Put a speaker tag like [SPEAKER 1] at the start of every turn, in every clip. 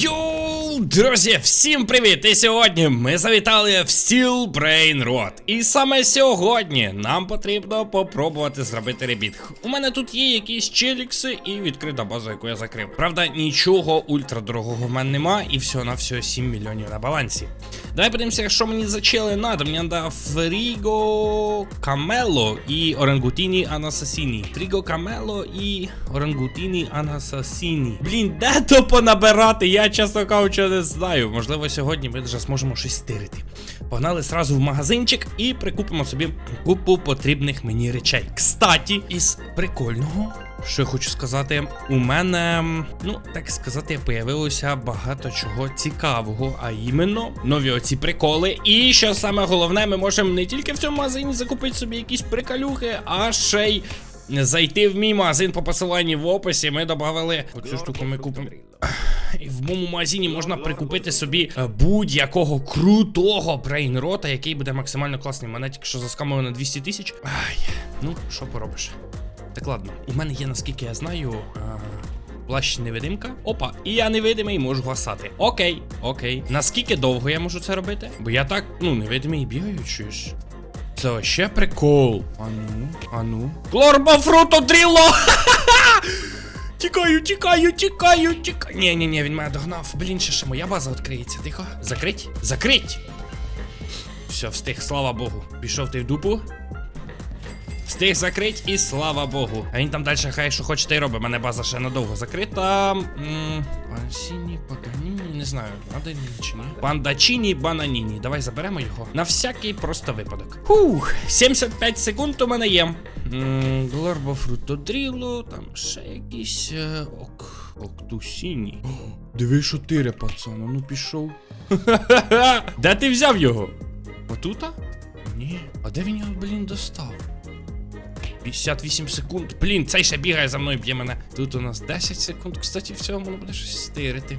[SPEAKER 1] Йоу, друзі, всім привіт! І сьогодні ми завітали в Steel Brain Road. І саме сьогодні нам потрібно попробувати зробити ребіт. У мене тут є якісь челікси і відкрита база, яку я закрив. Правда, нічого ультрадорогого в мене нема, і всього на всього 7 мільйонів на балансі. Давай подивимося, що мені за чели надо. Мені надо Фріго Камело і Орангутіні Анасасіні. Фріго Камело і Орангутіні Анасасіні. Блін, де то понабирати? Я чесно кажучи, не знаю. Можливо, сьогодні ми вже зможемо щось стирити. Погнали сразу в магазинчик і прикупимо собі купу потрібних мені речей. Кстаті, із прикольного. Що я хочу сказати, у мене, ну так сказати, появилося багато чого цікавого, а іменно нові оці приколи. І що саме головне, ми можемо не тільки в цьому магазині закупити собі якісь приколюхи, а ще й зайти в мій магазин по посиланні в описі. Ми додали оцю штуку. Ми купимо. І в моєму магазині можна прикупити собі е, будь-якого крутого брейнрота, який буде максимально класний. Мене тільки що заскамили на 200 тисяч. Ай, ну що поробиш? Так ладно, у мене є, наскільки я знаю, а, плащ невидимка. Опа, і я невидимий можу гасати. Окей, окей. Наскільки довго я можу це робити? Бо я так, ну, невидимий бігаю, чуєш? Це ще прикол. Ану, ану. Клорбофруто дріло! Тікаю, тікаю, тікаю, тікаю. Ні, ні, ні, він мене догнав. Блін, ще ще моя база відкриється. Тихо. Закрить? Закрить! Все, встиг, слава Богу. Пішов ти в дупу. Встиг закрить і слава Богу. А він там далі хай що хоче, та й робить. Мене база ще надовго закрита. Пансіні, Паганіні, не знаю, надо мені чи ні. Пандачіні, бананіні. Давай заберемо його. На всякий просто випадок. Фух, 75 секунд у мене є. Глорбо фрутодріло, там ще якісь е, ок. Октусіні. Диви, що тире, пацана, ну пішов. Де ти взяв його? Отута? Ні. А де він його, блін, достав? 58 секунд. Блін, цей ще бігає за мною, б'є мене. Тут у нас 10 секунд. Кстати, в цьому буде щось стирити.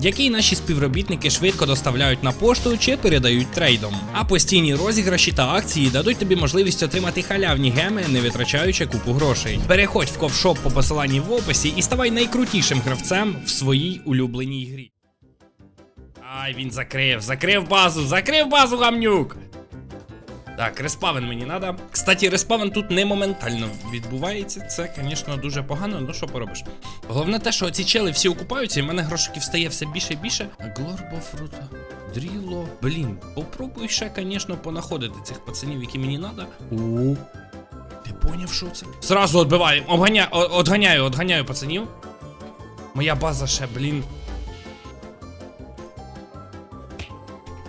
[SPEAKER 1] який наші співробітники швидко доставляють на пошту чи передають трейдом. А постійні розіграші та акції дадуть тобі можливість отримати халявні геми, не витрачаючи купу грошей. Переходь в ковшоп по посиланні в описі і ставай найкрутішим гравцем в своїй улюбленій грі. Ай, він закрив, закрив базу, закрив базу, гамнюк! Так, респавен мені надо. Кстати, респавен тут не моментально відбувається. Це, звісно, дуже погано, ну що поробиш. Головне те, що ці чели всі окупаються, і в мене грошиків стає все більше і більше. Глорбо фрута. Дріло. Блін, попробуй ще, звісно, понаходити цих пацанів, які мені надо. О. Ти поняв, що це? Зразу відбиваю. Обганяю, отганяю, отганяю пацанів. Моя база ще, блін.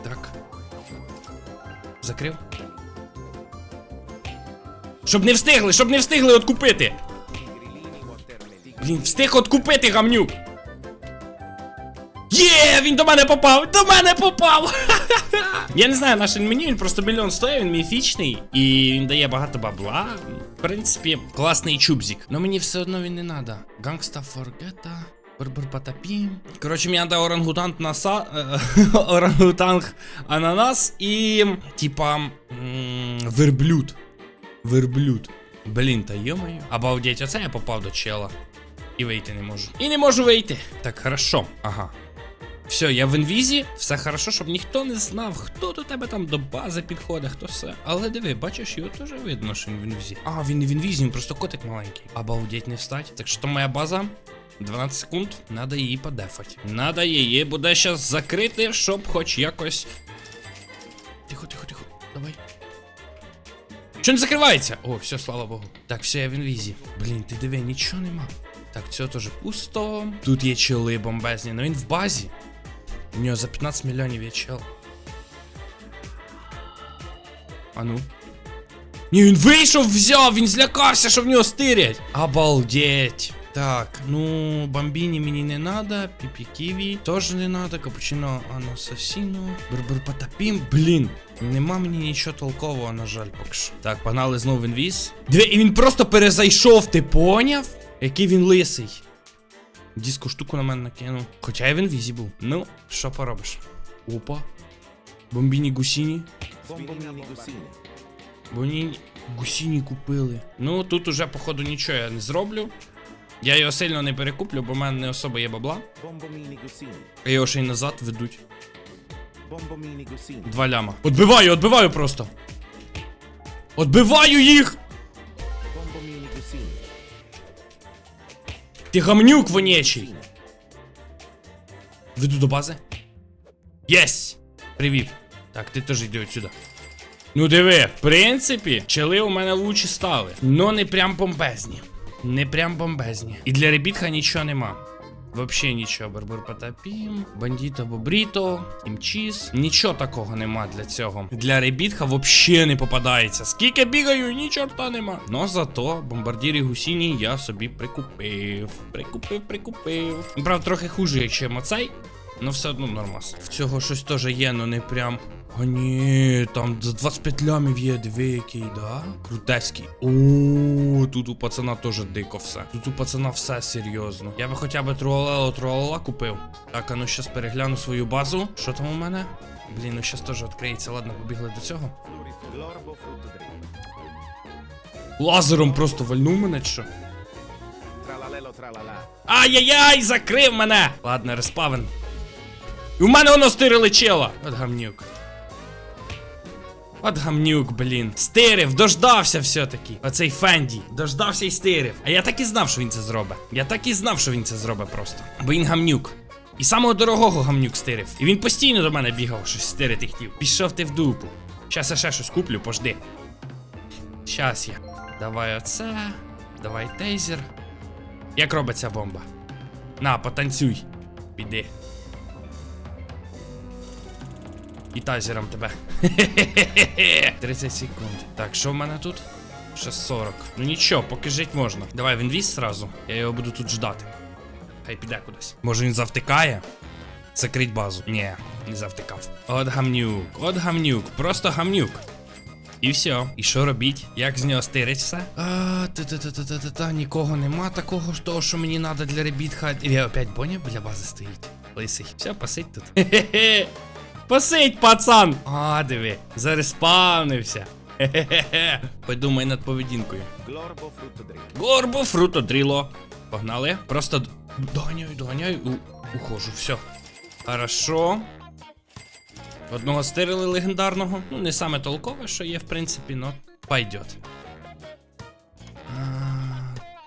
[SPEAKER 1] Так. Закрив. Щоб не встигли, щоб не встигли откупити. Блін, встиг откупити гамнюк. Є, він до мене попав! До мене попав! Я не знаю, наш мені, він просто мільйон стоїть, він міфічний і він дає багато бабла. В принципі, класний чубзик. Но мені все одно він не надо. Гангста Форгета. Барбарпатапім. Коротше, мені треба орангутант наса. е, орангутанг ананас і. Типа. Верблюд. Верблюд. Блін, та йомаю. Обалдеть, оце я попав до чела. І вийти не можу. І не можу вийти. Так, хорошо. Ага. Все, я в інвізі, все хорошо, щоб ніхто не знав, хто до тебе там до бази підходить, хто все. Але диви, бачиш, його теж видно, що він в інвізі. А, він не в інвізі, він просто котик маленький. Обалдеть не встать. Так що моя база. 12 секунд, надо її подефати. Надо її буде зараз закрити, щоб хоч якось. Тихо, тихо, тихо. Давай. Що не закривається? О, все, слава Богу. Так, все, я в інвізі. Блін, ти диви, нічого нема. Так, це теж пусто. Тут є чили бомбезні, але він в базі. У нього за 15 мільйонів є чел. А ну. Ні, він вийшов, взяв, він злякався, що в нього стирять. Обалдеть. Так, ну, бомбіні мені не надо, піпі ківі теж не надо, капучино анасасіно, бурбур потапім. Блін, нема мені нічого толкового, на жаль, поки що. Так, погнали знову в інвіз. Дві, і він просто перезайшов, ти поняв? Який він лисий. Диску штуку на мене накинув. Хоча я в інвізі був. Ну, що поробиш? Опа. Бомбіні гусіні.
[SPEAKER 2] Bombomini Gusini.
[SPEAKER 1] Бо вони гусіні купили. Ну, тут уже, походу, нічого я не зроблю. Я його сильно не перекуплю, бо в мене не особо є бабла.
[SPEAKER 2] Gusini.
[SPEAKER 1] А його ще й назад ведуть. Два ляма. Отбиваю, отбиваю просто. Отбиваю їх! Ти гамнюк вонячий. Веду до бази. Єсь! Привів. Так, ти теж йди отсюда. Ну диви, в принципі, чели у мене лучі стали. Но не прям бомбезні. Не прям бомбезні. І для ребітха нічого нема. Вообще нічого, Барбур Потапім, Бандіто Бобріто, Імчіс. Нічого такого нема для цього. Для ребітха вообще не попадається. Скільки бігаю, ні чорта нема. Но зато бомбардірі гусіні я собі прикупив. Прикупив, прикупив. Правда, трохи хуже, якщо оцей. Ну все одно нормас. В цього щось теж є, ну не прям. О, ні, там за 25 лямів є, диви який, да? Крутеський. О, тут у пацана теж дико все. Тут у пацана все серйозно. Я би хоча б тролело тролала купив. Так, а ну щас перегляну свою базу. Що там у мене? Блін, ну щас теж відкриється. Ладно, побігли до цього. Лазером просто вальнув мене, чи що? Ай-яй-яй, закрив мене! Ладно, респавен. І у мене воно стирили чела. От гамнюк. От гамнюк, блін. Стирив, дождався все-таки. Оцей Фенді. Дождався і стирив. А я так і знав, що він це зробить. Я так і знав, що він це зробить просто. Бо він гамнюк. І самого дорогого гамнюк стирив. І він постійно до мене бігав, щось стирити хотів. Пішов ти в дупу. Щас я ще щось куплю, пожди. Щас я. Давай оце. Давай тейзер. Як робиться бомба? На, потанцюй. Піди. І тазером тебе. 30 секунд. Так, що в мене тут? Ще 40. Ну нічого, поки жить можна. Давай в інвіз сразу. Я його буду тут ждати. Хай піде кудись. Може він завтикає? Закрить базу. Ні, не завтикав. От гамнюк, от гамнюк, просто гамнюк. І все. І що робіть? Як з нього стирить все? А, та-та-та-та-та-та, нікого нема такого ж того, що мені треба для ребітха. І опять Боня біля бази стоїть. Лисий. Все, посидь тут. Хе-хе-хе. Посидь, пацан! А, диви, зареспавнився. Хе-хе-хе. Подумай над поведінкою.
[SPEAKER 2] Glorbo frutto dritto.
[SPEAKER 1] Горбо, фруто, дріло. Погнали. Просто д- доганяю, доганяю, у, ухожу, все. Хорошо. Одного стирили легендарного. Ну, не саме толкове, що є, в принципі, но пойдет. А,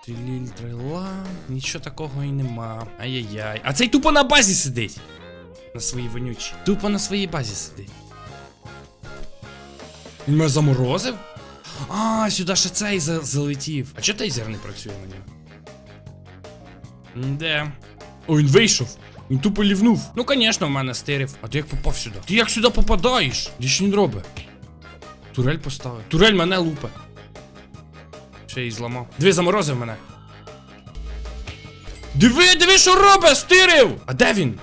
[SPEAKER 1] Тріліль, трила. Нічого такого і нема. Ай-яй-яй. А цей тупо на базі сидить. На своїй вонючій. Тупо на своїй базі сидить. Він мене заморозив? А, сюди ще цей за- залетів. А чого тейзер не працює на нього? Де? О, він вийшов. Він тупо лівнув. Ну, звісно, в мене стирив. А ти як попав сюди? Ти як сюди попадаєш? Ж він робить? Турель поставив. Турель мене лупе. Ще її зламав. Диви, заморозив мене. Диви, диви, що робить, стирив! А де він?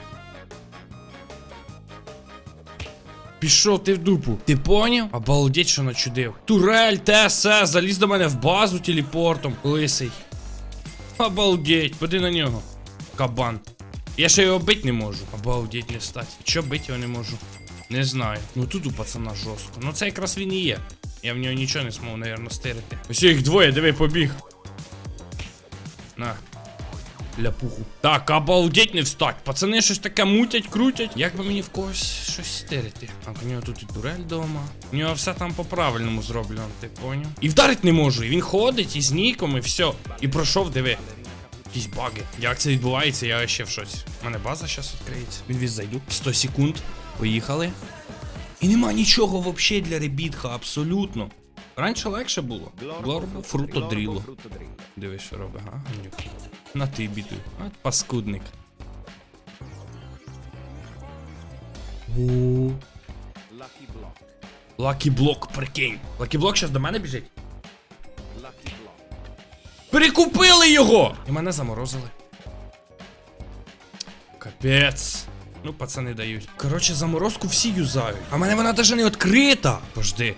[SPEAKER 1] Пішов ти в дупу. Ти поняв? Обалдеть, що начудив. Турель, ТСС, заліз до мене в базу телепортом. Лисий. Обалдеть, поди на нього. Кабан. Я ще його бить не можу. Обалдеть не стать. Чо бить його не можу? Не знаю. Ну тут у пацана жорстко. Ну це якраз він і є. Я в нього нічого не змог, напевно, стирити. Ось їх двоє, диви, побіг. На. Ляпуху. Так, обалдеть не встать. Пацани щось таке мутять, крутять. Як би мені в когось щось стирити? Так, у нього тут і турель вдома. У нього все там по-правильному зроблено, ти поняв? І вдарить не можу. І він ходить із ніком, і все. І пройшов, диви. Якісь баги. Як це відбувається, я ще в шоці. У мене база зараз відкриється. Відвіз зайду. 100 секунд. Поїхали. І нема нічого взагалі для ребітха, абсолютно. Раніше легше було. Глорбо, фруто,
[SPEAKER 2] Glorbo
[SPEAKER 1] дріло.
[SPEAKER 2] frutto dritto.
[SPEAKER 1] Дивись, що робить, га? Гамнюк. На ти бітуй. От паскудник. Лакі блок, прикинь. Лакі блок зараз до мене біжить. Прикупили його! І мене заморозили. Капець. Ну, пацани дають. Коротше, заморозку всі юзають. А мене вона навіть не відкрита. Пожди.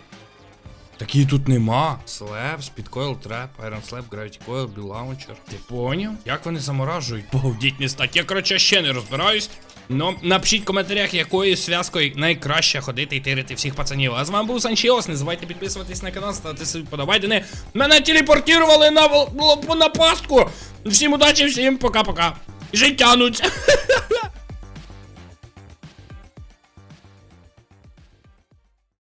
[SPEAKER 1] Такої тут нема. Слеп, спідкойл, треп, айрон слеп, гравіті койл, білаунчер. Ти поняв? Як вони заморажують? Погодіть не стать. Я, коротше, ще не розбираюсь. Ну, напишіть в коментарях, якою зв'язкою найкраще ходити і тирити всіх пацанів. А з вами був Санчіос. Не забувайте підписуватись на канал, ставити свої подобайдени. Мене телепортували на, на пастку. Всім удачі, всім пока-пока. Життя нуть.